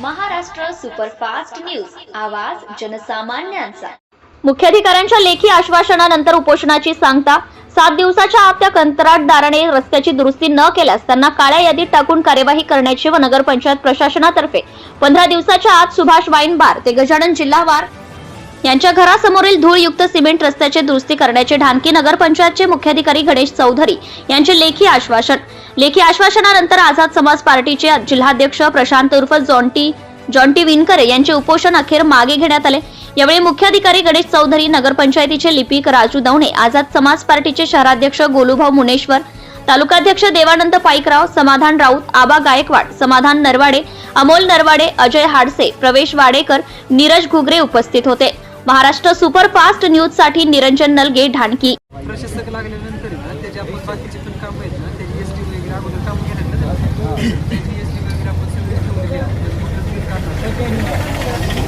Maharashtra superfast news. आवाज जनसामान्यांचा. मुख्याधिकाऱ्यांच्या लेखी आश्वासनानंतर उपोषणाची सांगता सात दिवसाच्या आत त्या कंत्राटदाराने रस्त्याची दुरुस्ती न केल्यास त्यांना काळ्या यादीत टाकून कार्यवाही करण्याची व नगरपंचायत प्रशासनातर्फे पंधरा दिवसाच्या आत सुभाष वाईन बार ते गजानन जिल्हावार यांच्या घरासमोरील धूळयुक्त सिमेंट रस्त्याचे दुरुस्ती करण्याचे ढानकी नगरपंचायतचे मुख्याधिकारी गणेश चौधरी यांचे लेखी आश्वासन. लेखी आश्वासनानंतर आझाद समाज पार्टीचे जिल्हाध्यक्ष प्रशांत उर्फ जॉन्टी जॉन्टी विनकरे यांचे उपोषण अखेर मागे घेण्यात आले. यावेळी मुख्याधिकारी गणेश चौधरी नगरपंचायतीचे लिपिक राजू दवणे आझाद समाज पार्टीचे शहराध्यक्ष गोलूभाऊ मुनेश्वर तालुकाध्यक्ष देवानंद पाईकराव समाधान राऊत आबा गायकवाड समाधान नरवाडे अमोल नरवाडे अजय हाडसे प्रवेश वाडेकर नीरज घुगरे उपस्थित होते. महाराष्ट्र सुपरफास्ट न्यूजसाठी निरंजन नलगे ढाणकी प्रशासक लागल्यानंतर ना त्याचे आपण बाकीचे पण काम आहेत ना त्याची एस टी वगैरे अगोदर काम घेण्यात येतं. त्याची एस टी वगैरे आपण सगळे ठेवलेली आहे. त्यात मोठं काढणार.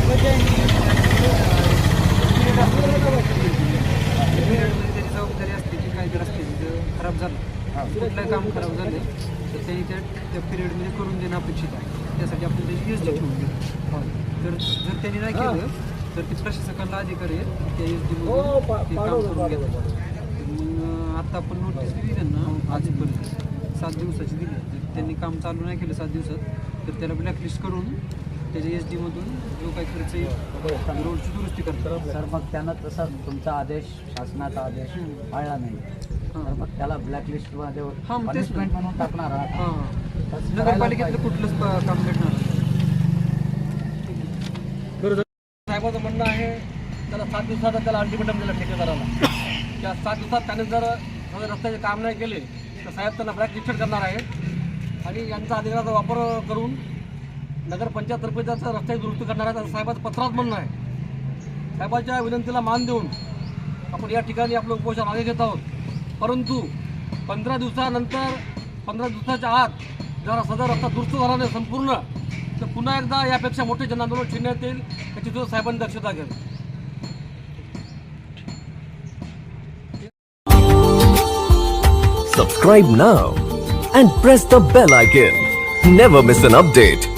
त्याची जबाबदारी असते की काय जर असते तिथं खराब झालं कुठलं काम खराब झालं तर त्यांनी त्या त्या पिरियडमध्ये करून देणं अपेक्षित आहे त्यासाठी आपण त्याची एस टी ठेवून घेतो जर जर त्यांनी नाही केलं तर ते प्रशासकाला अधिकारी आहेत त्या एस डी ते काम करून घेतात तर मग आता आपण नोटीस दिली त्यांना आजपर्यंत सात दिवसाची दिली. त्यांनी काम चालू नाही केलं सात दिवसात तर त्याला ब्लॅकलिस्ट करून त्याच्या एस डीमधून जो काही खर्च येईल रोडची दुरुस्ती करतात सर मग त्यानं तसा तुमचा आदेश शासनाचा आदेश पाळला नाही. तर मग त्याला ब्लॅकलिस्टमध्ये हा, मग तेच ना. पनिशमेंट म्हणून टाकणार आहात. हां. तसं करायला नगरपालिकेतलं पाहिजे. कुठलंच प- काम भेटणार नाही. साहेबाचं म्हणणं आहे त्याला सात दिवसाचा त्याला अल्टिमेटम दिला ठेकेदाराला. त्या सात दिवसात त्याने जर रस्त्याचे काम नाही केले तर साहेब त्यांना ब्लॅक लिस्टेड करणार आहे आणि यांचा अधिकाराचा वापर करून नगरपंचायततर्फे त्याचं रस्त्याची दुरुस्ती करणार आहे त्याचं साहेबाचं पत्रात म्हणणं आहे. साहेबाच्या विनंतीला मान देऊन आपण या ठिकाणी आपलं उपोषण मागे घेत आहोत. परंतु पंधरा दिवसानंतर पंधरा दिवसाच्या आत जर सदर रस्ता दुरुस्त झाला नाही संपूर्ण तर पुन्हा एकदा यापेक्षा मोठे जनआंदोलन छेडण्यात येईल याची सुद्धा साहेबांनी दक्षता घ्यावी Subscribe now and press the bell icon. Never miss an update.